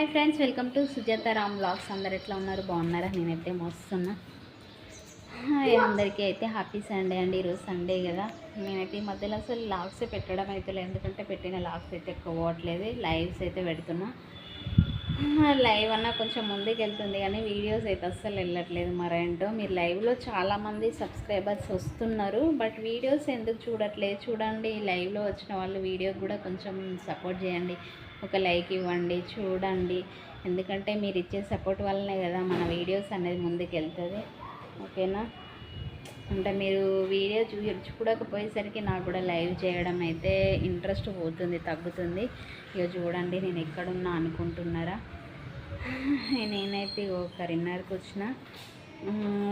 Hi friends welcome to Sujatha Ram blogs అందరు ఎట్లా ఉన్నారు? బాగున్నారా? నేనైతే మస్తున్నా. హాయ్ అందరికీ అయితే హ్యాపీ సండే అండి. ఈరోజు సండే కదా. నేనైతే ఈ మధ్యలో అసలు లాగ్సే పెట్టడం అయితే లేదు. ఎందుకంటే పెట్టిన లాగ్స్ అయితే ఎక్కువ పోవట్లేదు లైవ్స్ అయితే పెడుతున్నా. లైవ్ అన్న కొంచెం ముందుకు వెళ్తుంది కానీ వీడియోస్ అయితే అస్సలు వెళ్ళట్లేదు మరేంటో మీరు లైవ్లో చాలామంది సబ్స్క్రైబర్స్ వస్తున్నారు. బట్ వీడియోస్ ఎందుకు చూడట్లేదు? చూడండి లైవ్లో వచ్చిన వాళ్ళు వీడియోకి కూడా కొంచెం సపోర్ట్ చేయండి. ఒక లైక్ ఇవ్వండి చూడండి. ఎందుకంటే మీరు ఇచ్చే సపోర్ట్ వల్లనే కదా మన వీడియోస్ అనేది ముందుకు వెళ్తుంది ఓకేనా? అంటే మీరు వీడియో చూ చూడకపోయేసరికి నాకు కూడా లైవ్ చేయడం అయితే ఇంట్రెస్ట్ పోతుంది తగ్గుతుంది. ఇక చూడండి నేను ఎక్కడున్నా అనుకుంటున్నారా? నేనైతే ఒక కరీంనగర్కి వచ్చిన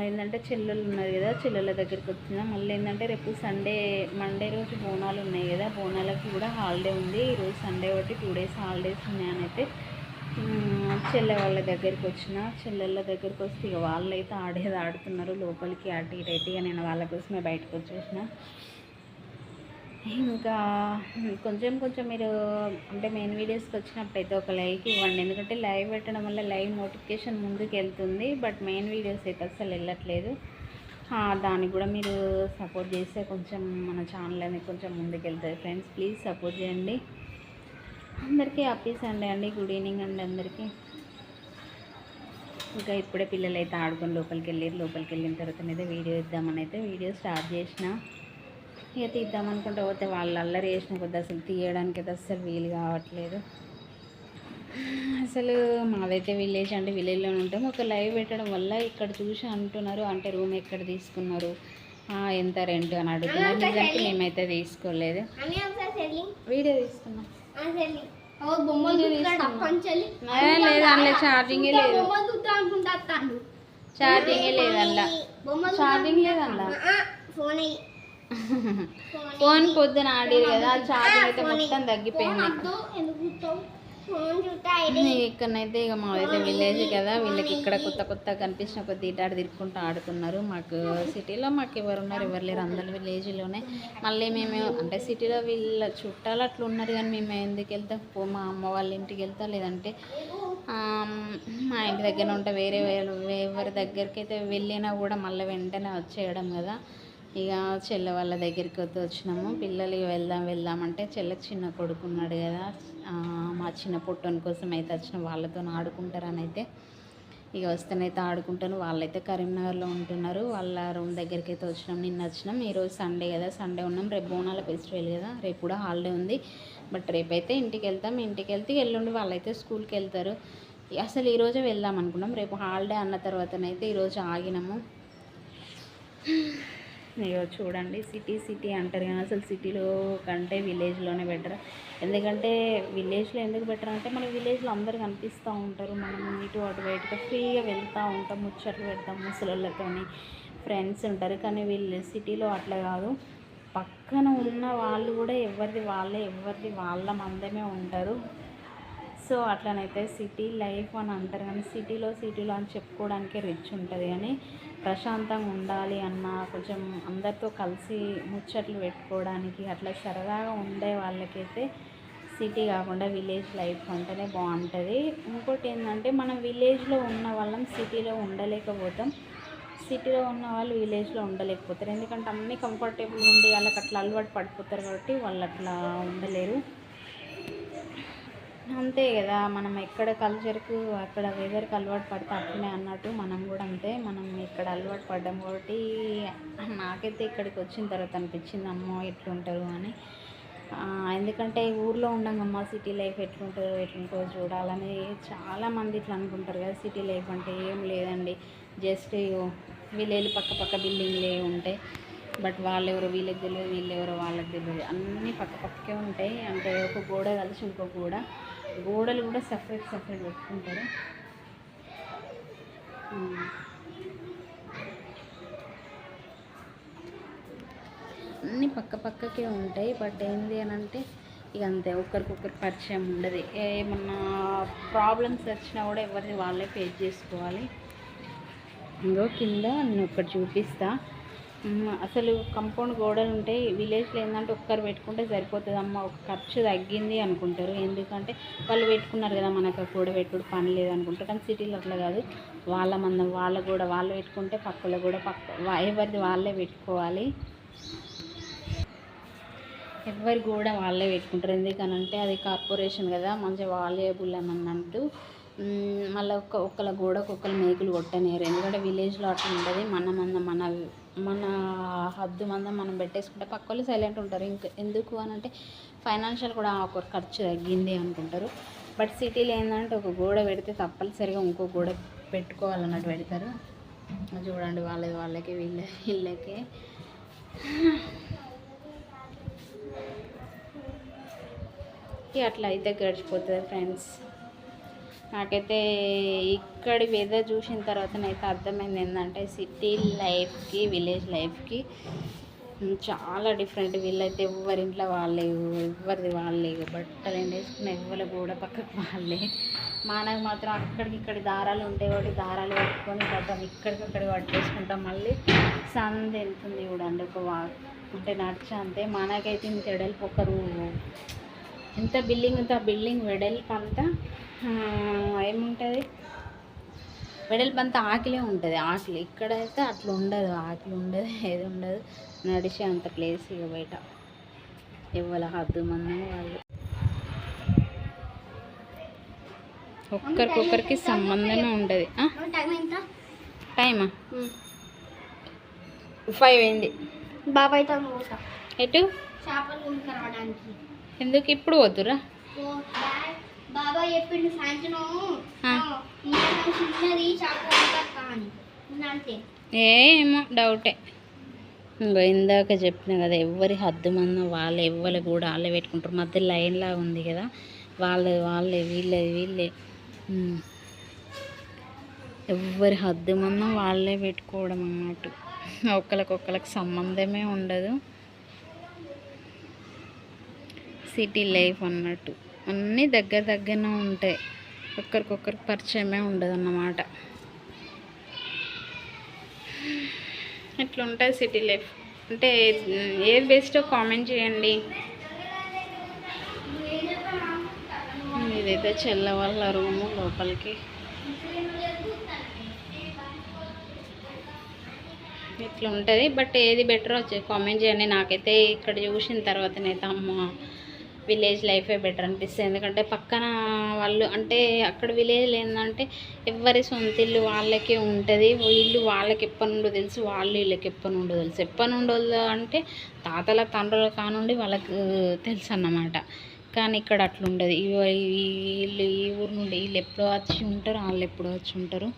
ఏంటంటే చెల్లెలు ఉన్నారు కదా చెల్లెల దగ్గరికి వచ్చిన. మళ్ళీ ఏంటంటే రేపు సండే మండే రోజు బోనాలు ఉన్నాయి కదా బోనాలకి కూడా హాలిడే ఉంది. ఈరోజు సండే ఒకటి టూ డేస్ హాలిడేస్ ఉన్నాయనైతే అయితే చెల్లె వాళ్ళ దగ్గరికి వచ్చిన. చెల్లెళ్ళ దగ్గరికి వస్తే ఇక వాళ్ళు అయితే ఆడేది ఆడుతున్నారు. లోపలికి అటు ఇటు అయితే ఇక నేను వాళ్ళ కోసమే బయటకు వచ్చేసిన. ఇంకా కొంచెం కొంచెం మీరు అంటే మెయిన్ వీడియోస్కి వచ్చినప్పుడు ఒక లైక్ ఇవ్వండి. ఎందుకంటే లైవ్ పెట్టడం వల్ల లైవ్ నోటిఫికేషన్ ముందుకు వెళ్తుంది. బట్ మెయిన్ వీడియోస్ అయితే అసలు వెళ్ళట్లేదు. దానికి కూడా మీరు సపోర్ట్ చేస్తే కొంచెం మన ఛానల్ అనేది కొంచెం ముందుకు వెళ్తుంది ఫ్రెండ్స్ ప్లీజ్ సపోర్ట్ చేయండి. అందరికీ హ్యాపీ సండే అండి. గుడ్ ఈవినింగ్ అండి అందరికీ. ఇంకా ఇప్పుడే పిల్లలు అయితే ఆడుకొని లోపలికి వెళ్ళారు లోపలికి వెళ్ళిన తర్వాత అయితే వీడియో ఇద్దామని అయితే వీడియో స్టార్ట్ చేసిన. ఇక తీద్దామనుకుంటే పోతే వాళ్ళు అల్లరి చేసిన కొద్ది అసలు తీయడానికి అయితే అస్సలు వీలు కావట్లేదు. అసలు మాదైతే విలేజ్ అంటే విలేజ్లో ఉంటాం. ఒక లైవ్ పెట్టడం వల్ల ఇక్కడ చూసి అంటున్నారు అంటే రూమ్ ఎక్కడ తీసుకున్నారు? ఎంత రెంట్ అని అడుగుతున్నారు. నిజానికి మేమైతే తీసుకోలేదు. వీడియో తీసుకున్నాం లేదు అందులో ఛార్జింగే లేదు. బొమ్మలు చూస్తా అనుకుంటా వస్తాడు. ఛార్జింగే లేదు అందులో బొమ్మలు ఛార్జింగ్ లేదు అందులో ఫోన్ ఫోన్ పొద్దున ఆడేది కదా ఛార్జింగ్ అయితే మొత్తం తగ్గిపోయింది. ఇక్కడనైతే ఇక మాదైతే విలేజ్ కదా వీళ్ళకి ఇక్కడ కొత్త కొత్త కనిపించిన కొద్ది ఇటాడు తిరుక్కుంటూ ఆడుతున్నారు. మాకు సిటీలో మాకు ఎవరు ఉన్నారు ఎవరు లేరు. అందరు విలేజ్లోనే. మళ్ళీ మేము అంటే సిటీలో వీళ్ళ చుట్టాలు అట్లా ఉన్నారు కానీ మేము ఎందుకు వెళ్తాం? మా అమ్మ వాళ్ళ ఇంటికి వెళ్తాం. లేదంటే మా ఇంటి దగ్గర ఉంటే వేరే ఎవరి దగ్గరికి అయితే వెళ్ళినా కూడా మళ్ళీ వెంటనే వచ్చేయడం కదా. ఇక చెల్లె వాళ్ళ దగ్గరికి వద్దు వచ్చినాము. పిల్లలు ఇక వెళ్దాం వెళ్దాం అంటే చెల్లెకి చిన్న కొడుకు ఉన్నాడు కదా. మా చిన్న పొట్టని కోసం అయితే వచ్చిన వాళ్ళతో ఆడుకుంటారని అయితే ఇక వస్తేనైతే ఆడుకుంటాను వాళ్ళైతే కరీంనగర్లో ఉంటున్నారు. వాళ్ళ రూమ్ దగ్గరికి అయితే వచ్చినాం. నిన్న వచ్చినాం. ఈరోజు సండే కదా. సండే ఉన్నాం. రేపు బోనాల ఫెస్టివల్ కదా. రేపు కూడా హాలిడే ఉంది. బట్ రేపైతే ఇంటికి వెళ్తాం. ఇంటికి వెళ్తే ఎల్లుండి వాళ్ళైతే స్కూల్కి వెళ్తారు. అసలు ఈరోజే వెళ్దాం అనుకున్నాం. రేపు హాలిడే అన్న తర్వాతనైతే ఈరోజు ఆగినాము. అయ్యో చూడండి సిటీ సిటీ అంటారు కానీ అసలు సిటీలో కంటే విలేజ్లోనే బెటర్? ఎందుకంటే విలేజ్లో ఎందుకు బెటర్ అంటే మన విలేజ్లో అందరు కనిపిస్తూ ఉంటారు మనం ఇటు అటు బయటకు ఫ్రీగా వెళ్తూ ఉంటాం ముచ్చట్లు పెడతాం ముసలోళ్ళతోని ఫ్రెండ్స్ ఉంటారు. కానీ వీళ్ళు సిటీలో అట్లా కాదు. పక్కన ఉన్న వాళ్ళు కూడా ఎవరిది వాళ్ళే ఎవరిది వాళ్ళ మందమే ఉంటారు. సో అట్లనైతే సిటీ లైఫ్ అని అంటారు కానీ సిటీలో సిటీలో అని చెప్పుకోవడానికే రిచ్ ఉంటుంది కానీ ప్రశాంతంగా ఉండాలి అన్న కొంచెం అందరితో కలిసి ముచ్చట్లు పెట్టుకోవడానికి అట్లా సరదాగా ఉండే వాళ్ళకైతే సిటీ కాకుండా విలేజ్ లైఫ్ అంటేనే బాగుంటుంది. ఇంకోటి ఏంటంటే మనం విలేజ్లో ఉన్న వాళ్ళం సిటీలో ఉండలేకపోతాం. సిటీలో ఉన్న వాళ్ళు విలేజ్లో ఉండలేకపోతారు. ఎందుకంటే అన్నీ కంఫర్టబుల్ ఉండి వాళ్ళకి అట్లా అలవాటు పడిపోతారు కాబట్టి వాళ్ళు అట్లా ఉండలేరు. అంతే కదా మనం ఎక్కడ కల్చర్కు అక్కడ వెదర్కి అలవాటు పడితే అట్లనే అన్నట్టు మనం కూడా అంతే. మనం ఇక్కడ అలవాటు పడ్డాం కాబట్టి నాకైతే ఇక్కడికి వచ్చిన తర్వాత అనిపించింది అమ్మో ఎట్లుంటారు అని. ఎందుకంటే ఊర్లో ఉండంగమ్మ సిటీ లైఫ్ ఎట్లుంటారు ఎట్లుంటుందో చూడాలని చాలామంది ఇట్లా అనుకుంటారు కదా సిటీ లైఫ్ అంటే ఏం లేదండి. జస్ట్ వీళ్ళు పక్క పక్క బిల్డింగ్లే ఉంటాయి బట్ వాళ్ళు ఎవరో వీళ్ళకి తెలియదు వీళ్ళు ఎవరో వాళ్ళకి తెలియదు అన్నీ పక్క పక్కే ఉంటాయి. అంటే ఒక గోడ కలిసి ఇంకో గోడ. గోడలు కూడా సపరేట్ సపరేట్ పెట్టుకుంటారు అన్నీ పక్క పక్కకే ఉంటాయి బట్ ఏంటి అని అంటే ఇక అంతే ఒకరికొకరు పరిచయం ఉండదు. ఏమన్నా ప్రాబ్లమ్స్ వచ్చినా కూడా ఎవరిని వాళ్ళే ఫేస్ చేసుకోవాలి. ఇంకో కింద నేను ఒకటి చూపిస్తా. అసలు కంపౌండ్ గోడలు ఉంటాయి విలేజ్లో ఏంటంటే ఒక్కరు పెట్టుకుంటే సరిపోతుంది. అమ్మ ఒక ఖర్చు తగ్గింది అనుకుంటారు. ఎందుకంటే వాళ్ళు పెట్టుకున్నారు కదా మనకు కూడా పెట్టుడు పని లేదు అనుకుంటారు. కానీ సిటీలో అట్లా కాదు. వాళ్ళ మందం వాళ్ళ కూడా వాళ్ళు పెట్టుకుంటే పక్కలో కూడా పక్క ఎవరిది వాళ్ళే పెట్టుకోవాలి. ఎవరి కూడా వాళ్ళే పెట్టుకుంటారు. ఎందుకనంటే అది కార్పొరేషన్ కదా మంచిగా వాల్యుబుల్ అని అన్నట్టు. మళ్ళీ ఒక్క ఒక్కల గోడకు ఒక్కరు మేకులు కొట్టనేరు ఎందుకంటే విలేజ్లో అట్లా ఉంటుంది మన మన మన మన హద్దు మందం మనం పెట్టేసుకుంటే పక్క వాళ్ళు సైలెంట్ ఉంటారు. ఇంకా ఎందుకు అని అంటే ఫైనాన్షియల్ కూడా ఒక ఖర్చు తగ్గింది అనుకుంటారు. బట్ సిటీలో ఏంటంటే ఒక గోడ పెడితే తప్పనిసరిగా ఇంకో గోడ పెట్టుకోవాలన్నట్టు పెడతారు. చూడండి వాళ్ళది వాళ్ళకి వీళ్ళ వీళ్ళకి. అట్లా అయితే గడిచిపోతుంది ఫ్రెండ్స్ నాకైతే ఇక్కడి వెదర్ చూసిన తర్వాతనైతే అర్థమైంది ఏంటంటే సిటీ లైఫ్కి విలేజ్ లైఫ్కి చాలా డిఫరెంట్ వీళ్ళైతే ఎవరి ఇంట్లో వాళ్ళే ఎవరిది వాళ్ళే. బట్టలు ఎండేసుకున్న ఎవరు కూడా పక్కకు వాళ్ళే. మనకు మాత్రం అక్కడికి ఇక్కడ దారాలు ఉంటాయి కాబట్టి దారాలు పట్టుకొని బట్టలు ఇక్కడికక్కడ పట్టేసుకుంటాం. మళ్ళీ సంద వెళ్తుంది చూడండి ఒక వా అంటే నడిచి అంతే. మనకైతే ఇంత ఎడల్పు ఒకరు ఎంత బిల్డింగ్ ఉంటే ఆ బిల్డింగ్ వెడల్పు అంతా ఏముంటుంది? వెడల్పు అంతా ఆకిలే ఉంటుంది ఆకిలి. ఇక్కడైతే అట్లా ఉండదు ఆకిలి ఉండదు ఏది ఉండదు. నడిచే అంత ప్లేస్ ఇక బయట. ఇవ్వాల హద్దు మంది వాళ్ళు. ఒక్కరికొకరికి సంబంధమే ఉండదు టైమా? ఫైవ్ అయింది. బాబాయ్ ఎటు? ఎందుకు ఇప్పుడు వద్దురా బాబాయ్ చెప్పిండు సాయంత్రం చిన్నది అంతే. ఏమో డౌటే. ఇంకో ఇందాక చెప్పిన కదా ఎవరి హద్దు మందం వాళ్ళు ఎవ్వరు కూడా వాళ్ళే పెట్టుకుంటారు. మధ్య లైన్లా ఉంది కదా వాళ్ళది వాళ్ళే వీళ్ళది వీళ్ళే. ఉమ్. ఎవ్వరి హద్దు మందం వాళ్ళే పెట్టుకోవడం అన్నట్టు. ఒకరికొకరికి సంబంధమే ఉండదు. సిటీ లైఫ్ అన్నట్టు. అన్నీ దగ్గర దగ్గరనే ఉంటాయి. ఒకరికొకరికి పరిచయమే ఉండదు అన్నమాట ఇట్లా సిటీ లైఫ్. అంటే ఏది బెస్టో కామెంట్ చేయండి. ఇదైతే చెల్ల వాళ్ళ రూము లోపలికి. ఇట్లా ఉంటుంది బట్ ఏది బెటర్ వచ్చి కామెంట్ చేయండి. నాకైతే ఇక్కడ చూసిన తర్వాతనైతే అమ్మ విలేజ్ లైఫే బెటర్ అనిపిస్తుంది. ఎందుకంటే పక్కన వాళ్ళు అంటే అక్కడ విలేజ్ ఏంటంటే ఎవరి సొంత ఇల్లు వాళ్ళకే ఉంటుంది. ఇల్లు వాళ్ళకి ఎప్పటి నుండో తెలుసు వాళ్ళు వీళ్ళకి ఎప్పటి నుండో తెలుసు. ఎప్పటి నుండో అంటే తాతల తండ్రుల కానుండి వాళ్ళకి తెలుసు అన్నమాట కానీ ఇక్కడ అట్లుండదు. వీళ్ళు ఈ ఊరు నుండి వీళ్ళు ఎప్పుడో వచ్చి ఉంటారు వాళ్ళు ఎప్పుడో వచ్చి ఉంటారు.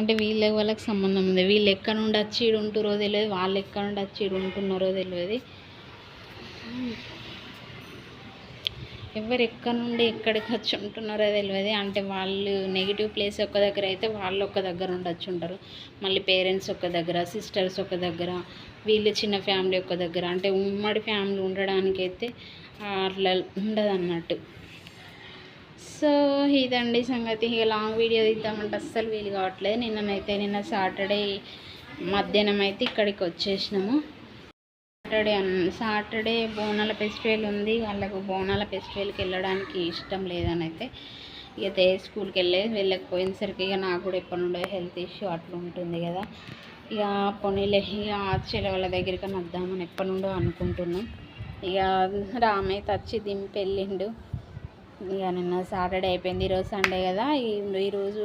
అంటే వీళ్ళ వాళ్ళకి సంబంధం ఉంది. వీళ్ళు ఎక్కడ నుండి వచ్చి ఈడు ఉంటురో తెలియదు వాళ్ళు ఎక్కడ నుండి వచ్చి ఉంటున్నారో తెలియదు ఎవరు ఎక్కడ నుండి ఎక్కడికి వచ్చి ఉంటున్నారో తెలియదు అంటే వాళ్ళు నెగిటివ్ ప్లేస్ ఒక దగ్గర అయితే వాళ్ళు ఒక దగ్గర ఉండి వచ్చి ఉంటారు. మళ్ళీ పేరెంట్స్ ఒక దగ్గర సిస్టర్స్ ఒక దగ్గర వీళ్ళు చిన్న ఫ్యామిలీ ఒక దగ్గర. అంటే ఉమ్మడి ఫ్యామిలీ ఉండడానికైతే అట్లా ఉండదు అన్నట్టు సో ఇదండి సంగతి. ఇక లాంగ్ వీడియో తీద్దామంటే అస్సలు వీలు కావట్లేదు. నిన్ననైతే నిన్న సాటర్డే మధ్యాహ్నం అయితే ఇక్కడికి వచ్చేసినాము. సాటర్డే అన్ సాటర్డే బోనాల ఫెస్టివల్ ఉంది. వాళ్ళకు బోనాల ఫెస్టివల్కి వెళ్ళడానికి ఇష్టం లేదని అయితే ఇక దే స్కూల్కి వెళ్ళే వెళ్ళకపోయినసరికి ఇక నాకు కూడా ఎప్పటి నుండో హెల్త్ ఇష్యూ అట్లా ఉంటుంది కదా. ఇక పొనీలే ఇక ఆర్చేల వాళ్ళ దగ్గరికి వద్దామని ఎప్పటి నుండో అనుకుంటున్నాం. ఇక రామైతే వచ్చి దింపెళ్ళిండు ఇక నిన్న సాటర్డే అయిపోయింది ఈరోజు సండే కదా ఈరోజు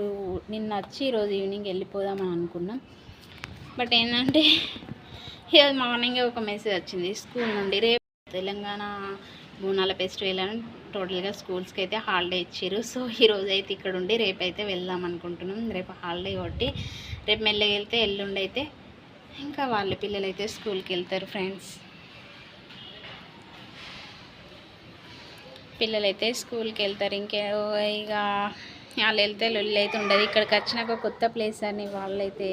నిన్న వచ్చి ఈరోజు ఈవినింగ్ వెళ్ళిపోదామని అనుకున్నాం. బట్ ఏంటంటే ఈరోజు మార్నింగ్ ఒక మెసేజ్ వచ్చింది స్కూల్ నుండి రేపు తెలంగాణ బోనాల ఫెస్టివల్ అని టోటల్గా స్కూల్స్కి అయితే హాలిడే ఇచ్చారు. సో ఈరోజు అయితే ఇక్కడ ఉండి రేపు అయితే వెళ్దాం అనుకుంటున్నాం రేపు హాలిడే కొట్టి రేపు మెల్లగా వెళ్తే ఎల్లుండి అయితే ఇంకా వాళ్ళ పిల్లలు అయితే స్కూల్కి వెళ్తారు ఫ్రెండ్స్. పిల్లలు అయితే స్కూల్కి వెళ్తారు ఇంకే ఇక వాళ్ళు వెళ్తే లొల్లి అయితే ఉండదు. ఇక్కడికి వచ్చినాక కొత్త ప్లేస్ అని వాళ్ళైతే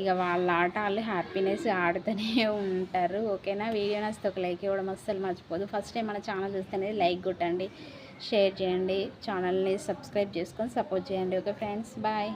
ఇక వాళ్ళ ఆట వాళ్ళు హ్యాపీనెస్ ఆడుతూనే ఉంటారు. ఓకేనా? వీడియో నచ్చితే ఒక లైక్ ఇవ్వడం అస్సలు మర్చిపోదు. ఫస్ట్ టైం మన ఛానల్ చూస్తేనే లైక్ కొట్టండి షేర్ చేయండి ఛానల్ని సబ్స్క్రైబ్ చేసుకొని సపోర్ట్ చేయండి. Okay friends bye.